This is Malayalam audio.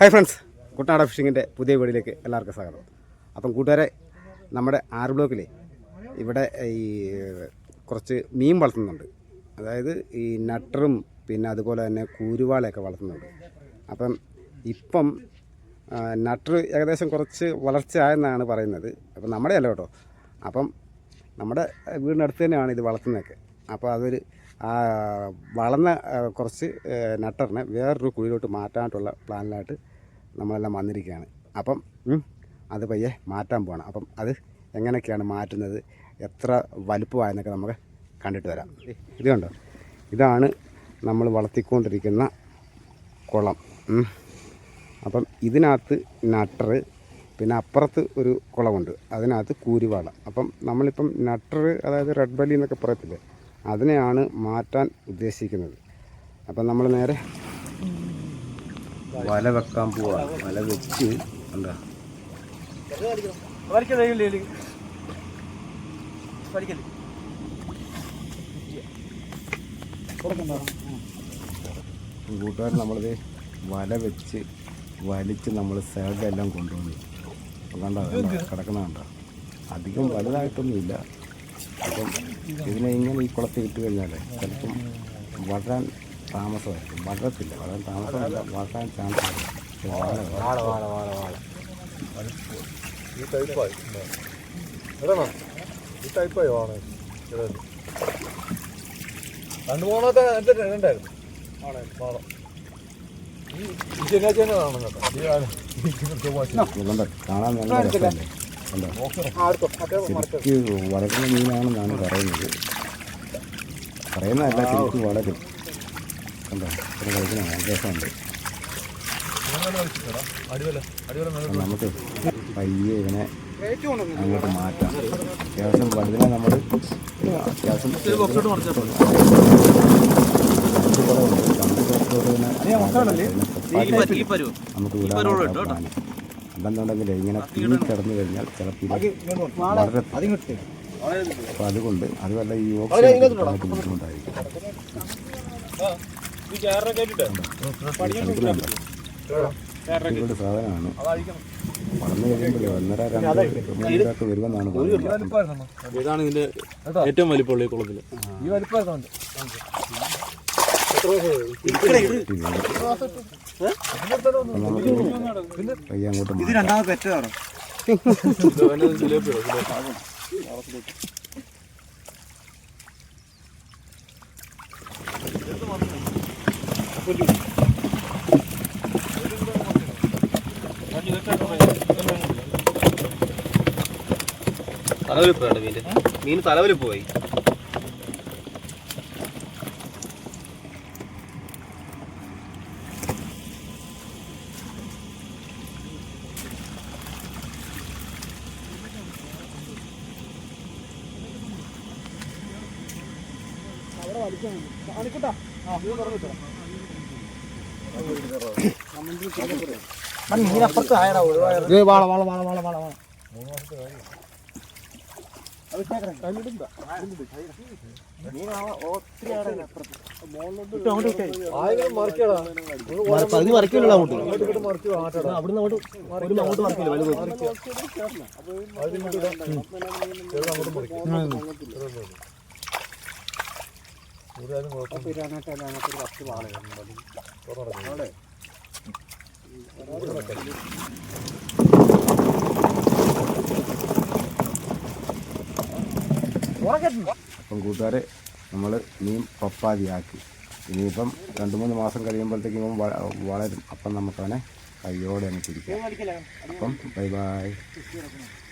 ഹായ് ഫ്രണ്ട്സ് കുട്ടനാട ഫിഷിങ്ങിന്റെ പുതിയ വീടിലേക്ക് എല്ലാവർക്കും സ്വാഗതം. അപ്പം കൂട്ടുകാരെ നമ്മുടെ ആറ് ബ്ലോക്കിലെ ഇവിടെ ഈ കുറച്ച് മീൻ വളർത്തുന്നുണ്ട്. അതായത് ഈ നട്ടറും പിന്നെ അതുപോലെ തന്നെ കൂരുവാളയൊക്കെ വളർത്തുന്നുണ്ട്. അപ്പം ഇപ്പം നട്ടർ ഏകദേശം കുറച്ച് വളർച്ച ആയെന്നാണ് പറയുന്നത്. അപ്പം നമ്മുടെ അല്ല കേട്ടോ. അപ്പം നമ്മുടെ വീടിനടുത്ത് തന്നെയാണ് ഇത് വളർത്തുന്നതൊക്കെ. അപ്പോൾ അതൊരു ആ വളർന്ന കുറച്ച് നട്ടറിനെ വേറൊരു കുഴിയിലോട്ട് മാറ്റാനായിട്ടുള്ള പ്ലാനിലായിട്ട് നമ്മളെല്ലാം വന്നിരിക്കുകയാണ്. അപ്പം അത് പയ്യെ മാറ്റാൻ പോകണം അപ്പം അത് എങ്ങനെയൊക്കെയാണ് മാറ്റുന്നത്? എത്ര വലുപ്പമായെന്നൊക്കെ നമുക്ക് കണ്ടിട്ട് വരാം. ഇത് കണ്ടോ? ഇതാണ് നമ്മൾ വളർത്തിക്കൊണ്ടിരിക്കുന്ന കുളം. അപ്പം ഇതിനകത്ത് നട്ടർ പിന്നെ അപ്പുറത്ത് ഒരു കുളമുണ്ട്. അതിനകത്ത് കൂരിവാളം. അപ്പം നമ്മളിപ്പം നട്ടർ അതായത് റെഡ് ബലി എന്നൊക്കെ പറയത്തില്ലേ? അതിനെയാണ് മാറ്റാൻ ഉദ്ദേശിക്കുന്നത്. അപ്പം നമ്മൾ നേരെ വല വെക്കാൻ പോവാ വല വെച്ച് എന്താ കൂട്ടുകാർ നമ്മളിത് വല വെച്ച് വലിച്ച് നമ്മൾ സൈഡിലെല്ലാം കൊണ്ടുവന്നു. അപ്പം കണ്ടോ? കിടക്കുന്ന കണ്ടോ? അധികം വലുതായിട്ടൊന്നുമില്ല. അപ്പം ഇതിനെ ഇങ്ങനെ ഈ കുളത്തിൽ ഇട്ട് കഴിഞ്ഞാൽ ചിലപ്പം വളരാൻ താമസമായിരിക്കും. വളരത്തില്ല. വളരാൻ താമസമല്ല. വളരാൻ ചാൻസ് ഈ ടൈപ്പായി. ഈ ടൈപ്പായി രണ്ട് മൂന്നാമത്തെ എന്റെ രണ്ടായിരുന്നു ആണ് ഈ ശനിയാഴ്ച തന്നെ. കണ്ടോ കാണാൻ നല്ല ശരിക്ക് വളരുന്ന മീനാണെന്നാണ് പറയുന്നത്. പറയുന്നതല്ല ശരിക്ക് വളരും കണ്ടോ ഇത്ര കളിക്കുന്ന ആഗ്രഹമുണ്ട്. നമുക്ക് പയ്യെ ഇതിനെ അങ്ങോട്ട് മാറ്റാം. അത്യാവശ്യം വലുതിനെ നമ്മൾ അത്യാവശ്യം നമുക്ക് പ്ലാൻ അല്ലെന്നുണ്ടെങ്കിൽ ഇങ്ങനെ തീ കിടന്നു കഴിഞ്ഞാൽ ചിലപ്പോൾ വളരെ അപ്പം അപ്പോൾ അതുകൊണ്ട് അതുമല്ല ഈ ഓക്സിജൻ ബുദ്ധിമുട്ടായിരിക്കും. സാധനമാണ്. വളർന്നു കഴിയുമ്പോഴേ ഒന്നര രണ്ട് മൂന്നിലൊക്കെ വരുമെന്നാണ് ഏറ്റവും വലിപ്പമുള്ള ഈ കുളത്തിൽ ഈ വലിപ്പമായിരുന്നു? നമുക്ക് രണ്ടാമത് അങ്ങോട്ട് തലവലിപ്പ് തലവലിപ്പാണ് മീൻ മീൻ തലവലിപ്പ് പോയി ആയെങ്കിലും മറിക്കടാ പകുതി മറിക്കില്ല അങ്ങോട്ട് അങ്ങോട്ട് ഇങ്ങോട്ട് മറിച്ച് മാറ്റടാ അവിടുന്ന് അങ്ങോട്ട് ഒരു അങ്ങോട്ട് മറിക്കില്ല വലുത് അപ്പം കൂട്ടുകാരെ നമ്മൾ മീൻ പപ്പാതിയാക്കി. ഇനിയിപ്പം രണ്ട് മൂന്ന് മാസം കഴിയുമ്പോഴത്തേക്കും ഇവൻ വളരും. അപ്പം നമുക്കവനെ കയ്യോടെ അങ്ങ് പിടിക്കാം. അപ്പം ബൈ ബൈ